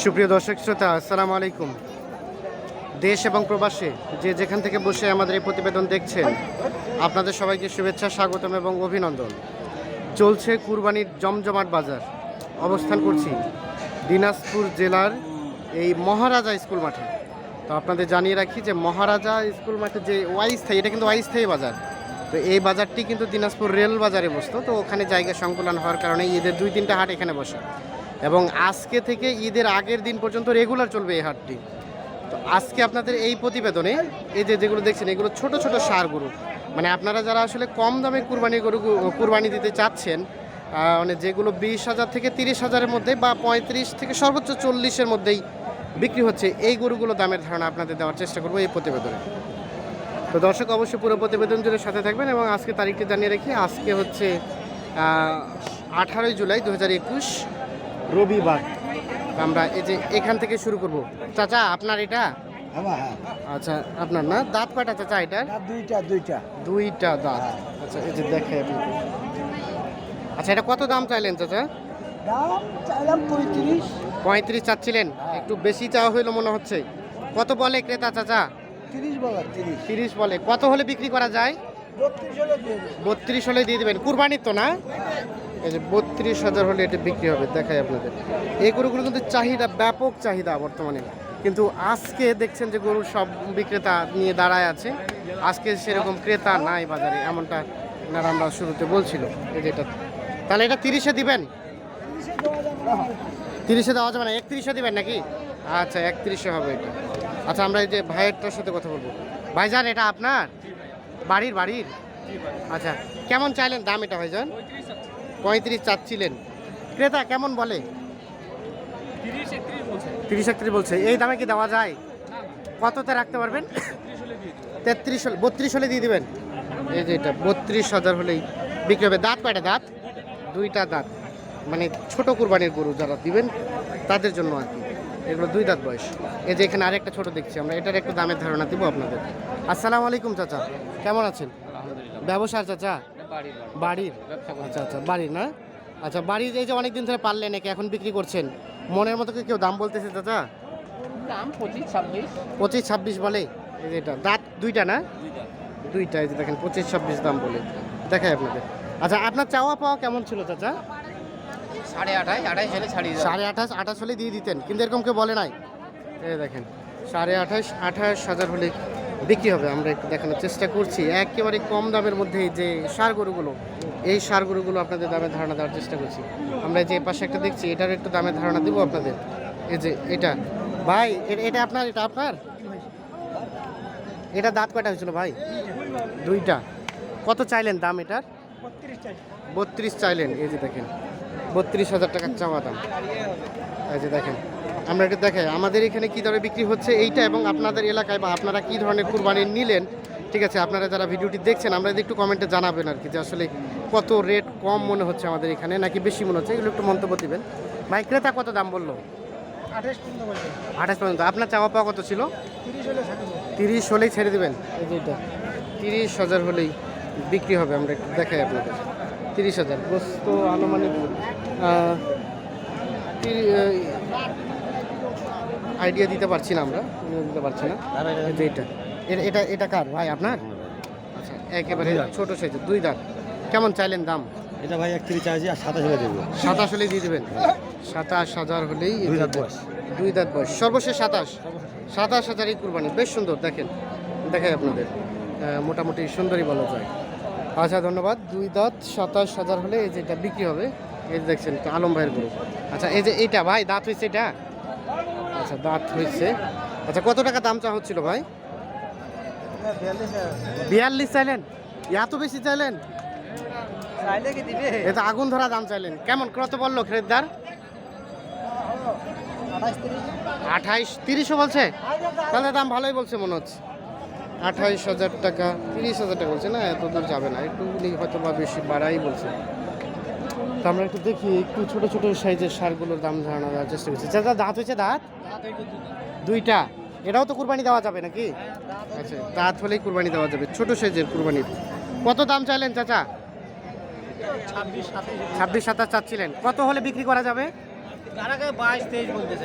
সুপ্রিয় দর্শক শ্রোতা, আসসালামু আলাইকুম। দেশ এবং প্রবাসে যে যেখান থেকে বসে আমাদের এই প্রতিবেদন দেখছেন, আপনাদের সবাইকে শুভেচ্ছা, স্বাগতম এবং অভিনন্দন। চলছে কুরবানির জমজমাট বাজার। অবস্থান করছি দিনাজপুর জেলার এই মহারাজা স্কুল মাঠে। তো আপনাদের জানিয়ে রাখি যে মহারাজা স্কুল মাঠে যে ওয়াইস্থায়ী এটা কিন্তু ওয়াইস্থায়ী বাজার। তো এই বাজারটি কিন্তু দিনাজপুর রেল বাজারে বসতো, তো ওখানে জায়গা সংকুলন হওয়ার কারণে ঈদের দুই তিনটা হাট এখানে বসে। এবং আজকে থেকে ঈদের আগের দিন পর্যন্ত রেগুলার চলবে এই হাটটি। তো আজকে আপনাদের এই প্রতিবেদনে এই যে যেগুলো দেখছেন, এগুলো ছোট ছোট সার গরু। মানে আপনারা যারা আসলে কম দামে কুরবানি গরু, কুরবানি দিতে চাচ্ছেন মানে যেগুলো বিশ হাজার থেকে তিরিশ হাজারের মধ্যে বা পঁয়ত্রিশ থেকে সর্বোচ্চ চল্লিশের মধ্যেই বিক্রি হচ্ছে, এই গরুগুলো দামের ধারণা আপনাদের দেওয়ার চেষ্টা করব এই প্রতিবেদনে। তো দর্শক, অবশ্যই পুরো প্রতিবেদন জুড়ে সাথে থাকবেন এবং আজকে তারিখটি জানিয়ে রাখি, আজকে হচ্ছে আঠারোই জুলাই দু হাজার একুশ। রবিবার। আমরা এই যে এখান থেকে শুরু করব। চাচা আপনার এটা? হ্যাঁ আচ্ছা আপনার না? দাঁত কয়টা চাচা এটা দুইটা দুইটা। দুইটা দাঁত। আচ্ছা এই যে দেখে আপনি। আচ্ছা এটা কত দাম চাইলেন চাচা? দাম চাইলাম পঁয়ত্রিশ। পঁয়ত্রিশ চাচ্ছিলেন। একটু বেশি চাওয়া হইল মনে হচ্ছে। কত বলে ক্রেতা চাচা? তিরিশ বলা তিরিশ। বলে। কত হলে বিক্রি করা যায়? বত্রিশ হলে দিয়ে দেবেন। কুরবানির তো না? এই যে বত্রিশ হাজার হলে এটা বিক্রি হবে, দেখাই আপনাদের। এই গরুগুলো কিন্তু চাহিদা, ব্যাপক চাহিদা বর্তমানে। কিন্তু আজকে দেখছেন যে গরুর সব বিক্রেতা নিয়ে দাঁড়ায় আছে। আজকে সেরকম ক্রেতা নাই বাজারে, এমনটা ওনারা আমরা শুরুতে বলছিল। এই যেটা তাহলে এটা তিরিশে দিবেন। তিরিশে দেওয়া যাবে না, একত্রিশে দিবেন নাকি? আচ্ছা একত্রিশে হবে এটা। আচ্ছা আমরা এই যে ভাইয়েরটার সাথে কথা বলব। ভাইজান, এটা আপনার? বাড়ির বাড়ির? আচ্ছা কেমন চাইলেন? দাম এটা ভাইজান? পঁয়ত্রিশ চাচ্ছিলেন। ক্রেতা কেমন বলে? তিরিশ একত্রিশ বলছে। এই দামে কি দেওয়া যায়? কততে রাখতে পারবেন? তেত্রিশ হলে বত্রিশ হলে দিয়ে দিবেন? এই যে এটা বত্রিশ হাজার হলেই বিক্রি হবে। দাঁত কয়টা দাঁত? দুইটা দাঁত। মানে ছোট কুরবানির গরু যারা দিবেন তাদের জন্য আর কি। এগুলো দুই দাঁত বয়স। এই যে এখানে আরেকটা ছোট দেখছি আমরা এটার একটু দামের ধারণা দিব আপনাদের। আসসালামু আলাইকুম চাচা। কেমন আছেন? ব্যবসার চাচা? বাড়ির আচ্ছা আচ্ছা বাড়ির না? আচ্ছা বাড়ির এই যে অনেকদিন ধরে পারলেন নাকি এখন বিক্রি করছেন? মনের মতো কেউ দাম বলতেছে চাচা? দাম পঁচিশ ছাব্বিশ। পঁচিশ ছাব্বিশ বলে? এই যে এটা দাঁত দুইটা না? দুইটা। এই যে দেখেন পঁচিশ ছাব্বিশ দাম বলে। দেখাই আপনাদের। আচ্ছা আপনার চাওয়া পাওয়া কেমন ছিল চাচা? সাড়ে আঠাশ আঠাশ হলে ছাড়িয়ে সাড়ে আঠাশ আঠাশ হলে দিয়ে দিতেন কিন্তু এরকম কেউ বলে নাই। এই দেখেন সাড়ে আঠাশ আঠাশ হাজার হলে বিক্রি হবে, আমরা একটু দেখানোর চেষ্টা করছি। একেবারে কম দামের মধ্যে যে সার গরুগুলো, এই সার গরুগুলো আপনাদের দামে ধারণা দেওয়ার চেষ্টা করছি। আমরা যে পাশে একটা দেখছি, এটার একটু দামে ধারণা দেবো আপনাদের। এই যে এটা। ভাই এটা আপনার এটা আপনার? এটা দাঁত কয়টা হয়েছিল ভাই? দুইটা। কত চাইলেন দাম এটার? বত্রিশ চাইলেন। এই যে দেখেন, বত্রিশ হাজার টাকার চাওয়া দাম। এই যে দেখেন। আমরা এটা দেখাই আমাদের এখানে কী দরে বিক্রি হচ্ছে এইটা এবং আপনাদের এলাকায় বা আপনারা কী ধরনের কুরবানি নিলেন? ঠিক আছে আপনারা যারা ভিডিওটি দেখছেন আমরা একটু কমেন্টে জানাবেন আর কি যে আসলে কত রেট কম মনে হচ্ছে আমাদের এখানে নাকি বেশি মনে হচ্ছে? এগুলো একটু মন্তব্য দিবেন। ভাই ক্রেতা কত দাম বলল? আঠাশ পর্যন্ত আপনার চাওয়া পাওয়া কত ছিল? তিরিশ হলেই ছেড়ে দেবেন? তিরিশ হাজার হলেই বিক্রি হবে আমরা একটু দেখাই আপনাদের। তিরিশ হাজার। গোস্ত আনুমানিক। আইডিয়া দিতে পারছি না আমরা দিতে পারছি না। যে এটা এটা। এটা কার? ভাই আপনার? আচ্ছা একেবারে ছোট সাইজের দুই দাঁত। কেমন চাইলেন দাম? এটা ভাই একত্রিশ চাইছি আর সাতাশ হলে দেবো। সাতাশ হলেই দিয়ে দেবেন? সাতাশ হাজার হলেই দুই দাঁত বয়স। দুই দাঁত বয়স। সর্বশেষ সাতাশ। সাতাশ হাজারই কুরবানি। বেশ সুন্দর দেখেন। দেখাই আপনাদের। মোটামুটি সুন্দরই বলা যায়। আচ্ছা ধন্যবাদ। দুই দাঁত সাতাশ হাজার হলে এই যেটা বিক্রি হবে এই দেখছেন আলম ভাইয়ের গরু। আচ্ছা এই যে এইটা ভাই দাঁত হয়েছে এটা? আচ্ছা দাঁত হয়েছে। আচ্ছা কত টাকা দাম চা হচ্ছিল ভাই? বিয়াল্লিশ চাইলেন? এত বেশি চাইলেন? চাইলে এটা আগুন ধরা দাম চাইলেন। কেমন, কত বলল খরিদ্দার? আঠাইশ তিরিশও বলছে? তাহলে দাম ভালোই বলছে মনে হচ্ছে। আঠাইশ হাজার টাকা, তিরিশ হাজার টাকা বলছে না, এত দূর যাবে না। একটু হয়তো বা বেশি বাড়াই বলছে। তো আমরা একটু দেখি একটু ছোট ছোট সাইজের সারগুলোর দাম ধারণা দেওয়ার চেষ্টা করছি। দাঁত হয়েছে দাঁত? দুইটা। এটাও তো কুরবানি দেওয়া যাবে নাকি? আচ্ছা দাঁত হলেই কুরবানি দেওয়া যাবে ছোট সাইজের কুরবানির কত দাম চাইলেন চাচা? ছাব্বিশ সাতাশ চাচ্ছিলেন। কত হলে বিক্রি করা যাবে?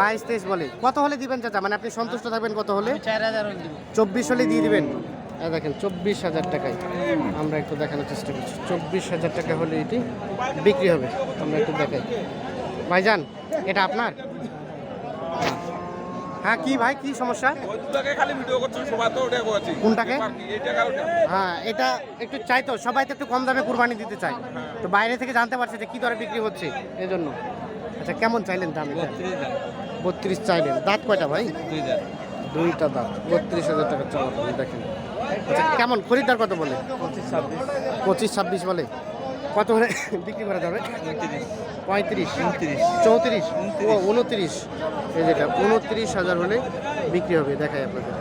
বাইশ তেইশ বলে। কত হলে দিবেন চাচা? মানে আপনি সন্তুষ্ট থাকবেন কত হলে? চব্বিশ হলে দিয়ে দিবেন? দেখেন চব্বিশ হাজার টাকায় আমরা একটু দেখানোর চেষ্টা করছি। চব্বিশ হাজার টাকা হলে এটি বিক্রি হবে। আমরা একটু দেখাই। ভাইজান এটা আপনার? হ্যাঁ কি ভাই কি সমস্যা? কোনটাকে? হ্যাঁ এটা একটু চাই তো সবাই তো একটু কম দামে কুরবানি দিতে চায়। তো বাইরে থেকে জানতে পারছে যে কি দরে বিক্রি হচ্ছে এই জন্য আচ্ছা কেমন চাইলেন দাম বত্রিশ চাইলেন। দাঁত কয়টা ভাই? দুইটা। দাঁত। বত্রিশ হাজার টাকা চাওয়া দেখেন। কেমন? খরিদ্দার কত বলে? পঁচিশ ছাব্বিশ বলে। কত হলে বিক্রি করা যাবে? পঁয়ত্রিশ। চৌত্রিশ? ও, উনত্রিশ। এই যেটা উনত্রিশ হাজার হলে বিক্রি হবে, দেখাই আপনাদের।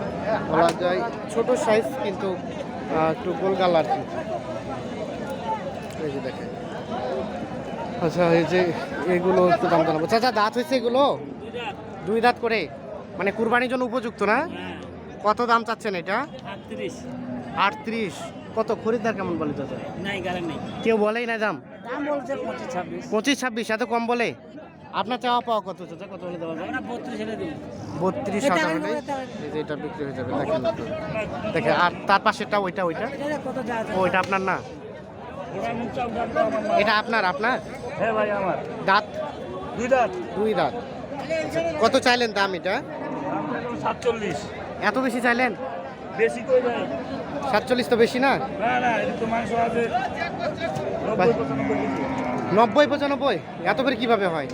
বলা যায় ছোট সাইজ কিন্তু একটু গোলগাল আর কি। এই যে দেখেন। আচ্ছা এই যে এগুলো একটু দাম জানাব। চাচা, দাঁত হয়েছে এগুলো? দুই দাঁত করে? মানে কুরবানির জন্য উপযুক্ত না? কত দাম চাচ্ছেন এটা? আটত্রিশ। আটত্রিশ। কত? খরিদ্দার কেমন বলে চাচা? নাই গাড়ি নেই। কেউ বলেই না দাম? দাম বলছে পঁচিশ ছাব্বিশ। পঁচিশ ছাব্বিশ এত কম বলে? আপনার চাওয়া পাওয়া কত চাচা? কত হলে দেওয়া যায়? বত্রিশ হেলে দিই বত্রিশ হাজার হলে এটা বিক্রি হয়ে যাবে দেখেন দেখেন আর তার পাশেরটা ওইটা ওইটা? ওইটা আপনার না? এটা আপনার আপনার? হ্যাঁ ভাই আমার। দাঁত? দুই দাঁত। দুই দাঁত। কত চাইলেন দাম এটা? সাতচল্লিশ। এত বেশি চাইলেন? বেশি সাতচল্লিশ তো বেশি না? নব্বই পঁচানব্বই এত করে কীভাবে হয়?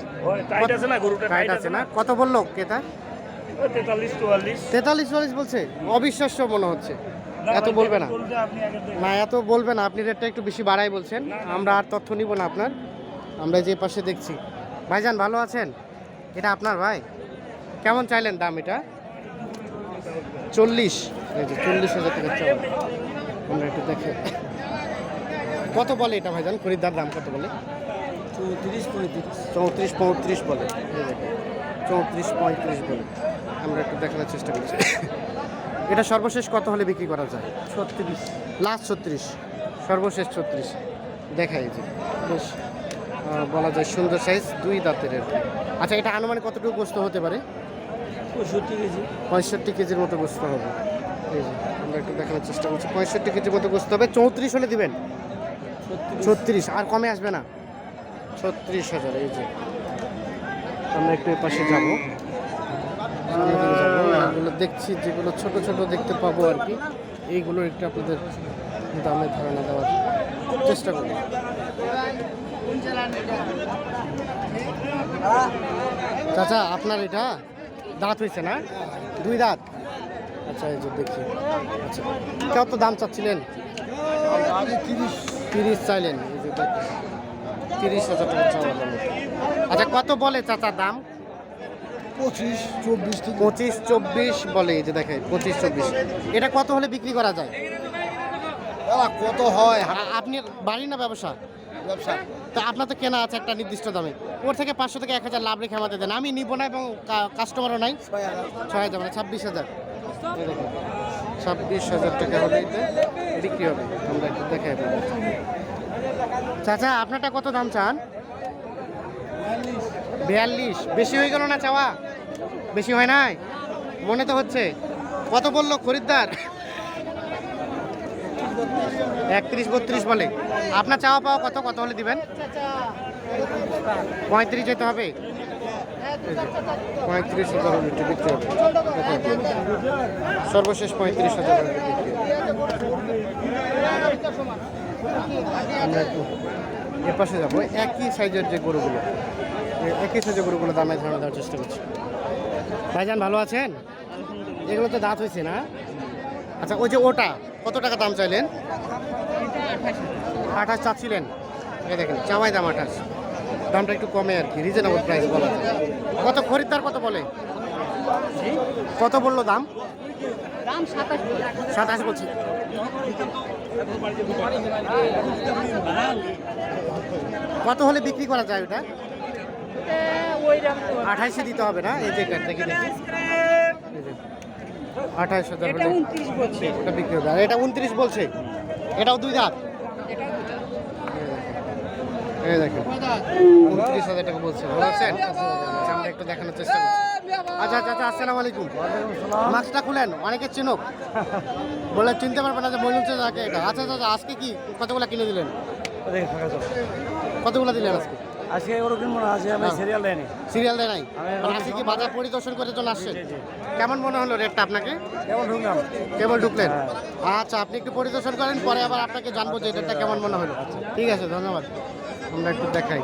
টাইট আছে না কত বলল ক্রেতা? ওই তেতাল্লিশ চুয়াল্লিশ। বলছে? অবিশ্বাস্য মনে হচ্ছে। এত বলবে না। না এত বলবে না। আপনি রেটটা একটু বেশি বাড়াই বলছেন। আমরা আর তথ্য নিব না আপনার। আমরা যে পাশে দেখছি। ভাইজান ভালো আছেন? এটা আপনার ভাই? কেমন চাইলেন দাম এটা? চল্লিশ। চল্লিশ হাজার টাকা চাওয়া আমরা একটু দেখে। কত বলে এটা ভাইজান? খরিদ্দার দাম কত বলে? চৌত্রিশ পঁয়ত্রিশ। চৌত্রিশ পঁয়ত্রিশ বলে। চৌত্রিশ পঁয়ত্রিশ বলে। আমরা একটু দেখানোর চেষ্টা করছি। এটা সর্বশেষ কত হলে বিক্রি করা যায়? ছত্রিশ। লাস্ট ছত্রিশ। সর্বশেষ ছত্রিশ। দেখাই যে। বেশ বলা যায় সুন্দর সাইজ দুই দাঁতের আচ্ছা এটা আনুমানিক কতটুকু গোস্ত হতে পারে? পঁয়ষট্টি কেজি। পঁয়ষট্টি কেজির মতো গোস্ত হবে। এই যে আমরা একটু দেখানোর চেষ্টা করছি। পঁয়ষট্টি কেজির মতো গোস্ত হবে। চৌত্রিশ হলে দিবেন? ছত্রিশ। আর কমে আসবে না? ছত্রিশ হাজার এই যে। আমরা একটু পাশে যাব। এগুলো দেখছি যেগুলো ছোট ছোট দেখতে পাবো আর কি। এইগুলো একটু আপনাদের দামে ধারণা দেওয়ার চেষ্টা করব। চাচা আপনার এটা? দাঁত হয়েছে না? দুই দাঁত? আচ্ছা এই যে দেখি। আচ্ছা কত দাম চাচ্ছিলেন? তিরিশ তিরিশ চাইলেন এই যে তিরিশ হাজার টাকা চাওয়া আচ্ছা কত বলে চাচা দাম? পঁচিশ চব্বিশ পঁচিশ চব্বিশ বলে এই যে দেখে পঁচিশ চব্বিশ। এটা কত হলে বিক্রি করা যায়? কত হয়? আপনি বাড়ি না ব্যবসা? ব্যবসা। তা আপনার তো কেনা আছে একটা নির্দিষ্ট দামে। ওর থেকে পাঁচশো থেকে এক হাজার লাভ রেখে আমাদের দেন। আমি নিব না এবং কাস্টমারও নাই। ছয় হাজার। মানে ছাব্বিশ হাজার। ছাব্বিশ হাজার টাকা হলে বিক্রি হবে। আমরা একটু আপনাদের। চাচা আপনারটা কত দাম চান? বিয়াল্লিশ। বেশি হয়ে গেল না চাওয়া? বেশি হয় নাই? মনে তো হচ্ছে। কত বলল খরিদ্দার? একত্রিশ বত্রিশ বলে। আপনার চাওয়া পাওয়া কত? কত হলে দিবেন? পঁয়ত্রিশ যেতে হবে? পঁয়ত্রিশ হাজার বিক্রি সর্বশেষ পঁয়ত্রিশ হাজার। আমরা একটু এ পাশে যাব। একই সাইজের যে গরুগুলো একই সাইজের গরুগুলো দামে ধারণা দেওয়ার চেষ্টা করছি। ভাইজান ভালো আছেন? এগুলো তো দাঁত হয়েছে না? আচ্ছা ওই যে ওটা কত টাকা দাম চাইলেন? আঠাশ চাচ্ছিলেন। এই দেখেন চাওয়াই দাম আঠাশ। দামটা একটু কমে আর কি রিজনেবল প্রাইস বলা যায়। কত খরিদ্দার কত বলে? কত বলল দাম? দাম সাতাশ বলছি। কত হলে বিক্রি করা যায় ওটা? আঠাইশে দিতে হবে না? এই যে। এটা আঠাইশ হাজার হলে উনত্রিশ বলছে। ওটা বিক্রি হবে। আর এটা উনত্রিশ বলছে। এটাও দুই দাঁত। এই দেখেন উনত্রিশ হাজার টাকা বলছে। ভালো আছেন? আচ্ছা, আমরা একটু দেখানোর চেষ্টা করছি। আচ্ছা আচ্ছা আচ্ছা আসসালামু আলাইকুম। মাছটা খুলেন অনেকে চিনুক। বলে চিনতে পারবে না যে মইনুল চাচা এটা। আচ্ছা আচ্ছা আচ্ছা, আজকে কি কতগুলো কিনে দিলেন? কতগুলো দিলেন আজকে? আজকে ওরকম মনে আছে আমি। সিরিয়াল দেয়নি। সিরিয়াল দেয় নাই? মানে আজকে কি বাজার পরিদর্শন করে চলে আসছেন। কেমন মনে হলো রেটটা আপনাকে? কেমন ঢুকলাম। কেবল ঢুকলেন? হ্যাঁ। আচ্ছা আপনি একটু পরিদর্শন করেন পরে আবার আপনাকে জানব যে রেটটা কেমন মনে হলো। ঠিক আছে ধন্যবাদ। আমরা একটু দেখাই।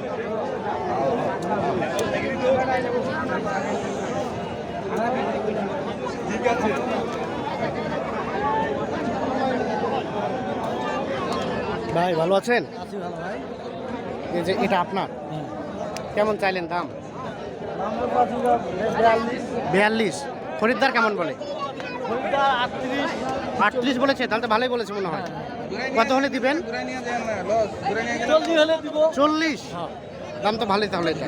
ভাই ভালো আছেন? আছি ভালো ভাই। এই যে এটা আপনার? কেমন চাইলেন দাম? বিয়াল্লিশ। খরিদ্দার কেমন বলে? আটত্রিশ বলেছে, তাহলে তো ভালোই বলেছে মনে হয়। কত হলে দিবেন? চল্লিশ। দাম তো ভালোই তাহলে এটা।